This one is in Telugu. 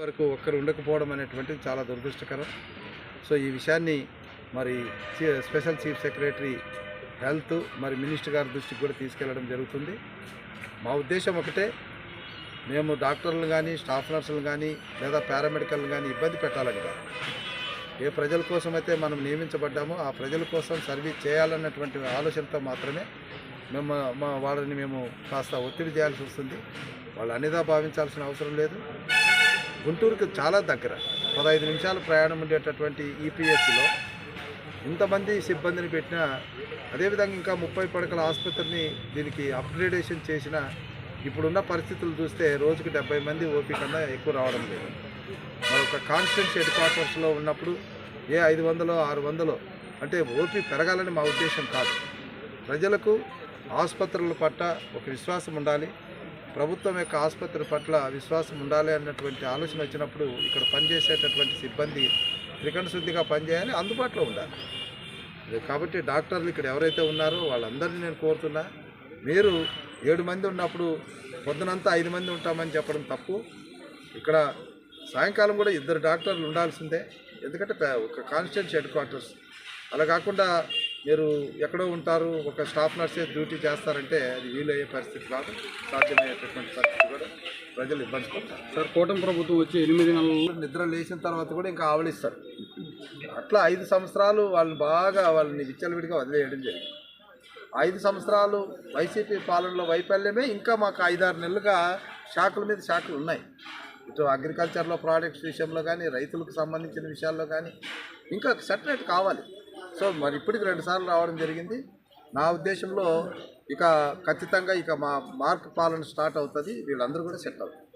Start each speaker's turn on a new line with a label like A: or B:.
A: వరకు ఒక్కరు ఉండకపోవడం అనేటువంటిది చాలా దురదృష్టకరం. సో ఈ విషయాన్ని మరి స్పెషల్ చీఫ్ సెక్రటరీ హెల్త్ మరి మినిస్టర్ గారి దృష్టికి కూడా తీసుకెళ్ళడం జరుగుతుంది. మా ఉద్దేశం ఒకటే మేము డాక్టర్లు కానీ స్టాఫ్ నర్సులు కానీ లేదా పారామెడికల్ని కానీ ఇబ్బంది పెట్టాలని కాదు. ఏ ప్రజల కోసం అయితే మనం నియమించబడ్డామో ఆ ప్రజల కోసం సర్వీస్ చేయాలన్నటువంటి ఆలోచనతో మాత్రమే మేము మా వాళ్ళని మేము కాస్త ఒత్తిడి చేయాల్సి వస్తుంది. వాళ్ళు అన్నిదా భావించాల్సిన అవసరం లేదు. గుంటూరుకు చాలా దగ్గర. పదహైదు నిమిషాల ప్రయాణం ఉండేటటువంటి ఈపీఎస్సీలో ఇంతమంది సిబ్బందిని పెట్టినా అదేవిధంగా ఇంకా ముప్పై పడకల ఆసుపత్రిని దీనికి అప్గ్రేడేషన్ చేసిన ఇప్పుడున్న పరిస్థితులు చూస్తే రోజుకి డెబ్బై మంది ఓపీ కన్నా ఎక్కువ రావడం లేదు. మరొక ఒక కాన్స్టెన్స్ హెడ్ క్వార్టర్స్లో ఉన్నప్పుడు ఏ ఐదు వందలో ఆరు వందలో అంటే ఓపీ పెరగాలని మా ఉద్దేశం కాదు. ప్రజలకు ఆసుపత్రుల పట్ల ఒక విశ్వాసం ఉండాలి. ప్రభుత్వం యొక్క ఆసుపత్రి పట్ల విశ్వాసం ఉండాలి అన్నటువంటి ఆలోచన వచ్చినప్పుడు ఇక్కడ పనిచేసేటటువంటి సిబ్బంది త్రికరణ శుద్ధిగా పనిచేయాలి అందుబాటులో ఉండాలి. కాబట్టి డాక్టర్లు ఇక్కడ ఎవరైతే ఉన్నారో వాళ్ళందరినీ నేను కోరుతున్నా మీరు ఏడు మంది ఉన్నప్పుడు పొద్దునంతా ఐదు మంది ఉంటామని చెప్పడం తప్పు. ఇక్కడ సాయంకాలం కూడా ఇద్దరు డాక్టర్లు ఉండాల్సిందే ఎందుకంటే ఒక కాన్స్టెంట్ హెడ్ క్వార్టర్స్. అలా కాకుండా మీరు ఎక్కడో ఉంటారు ఒక స్టాఫ్ నర్సే డ్యూటీ చేస్తారంటే అది వీలయ్యే పరిస్థితి కాదు సాధ్యమయ్యేటటువంటి పరిస్థితి కూడా ప్రజలు ఇబ్బంది పడతారు.
B: సార్ కూటమి ప్రభుత్వం వచ్చి ఎనిమిది నెలలు
A: నిద్ర లేచిన తర్వాత కూడా ఇంకా ఆవలిస్తారు. అట్లా ఐదు సంవత్సరాలు వాళ్ళని బాగా వాళ్ళని విచ్చలవిడిగా వదిలేయడం జరిగింది. ఐదు సంవత్సరాలు వైసీపీ పాలనలో వైఫల్యమే ఇంకా మాకు ఐదారు నెలలుగా శాఖల మీద శాఖలు ఉన్నాయి. ఇటు అగ్రికల్చర్లో ప్రోడక్ట్స్ విషయంలో కానీ రైతులకు సంబంధించిన విషయాల్లో కానీ ఇంకా సెటరేట్ కావాలి. సో మరి ఇప్పటికి రెండు సార్లు రావడం జరిగింది. నా ఉద్దేశంలో ఇక ఖచ్చితంగా ఇక మా మార్క్ పాలన స్టార్ట్ అవుతుంది. వీళ్ళందరూ కూడా సెట్ అవుతారు.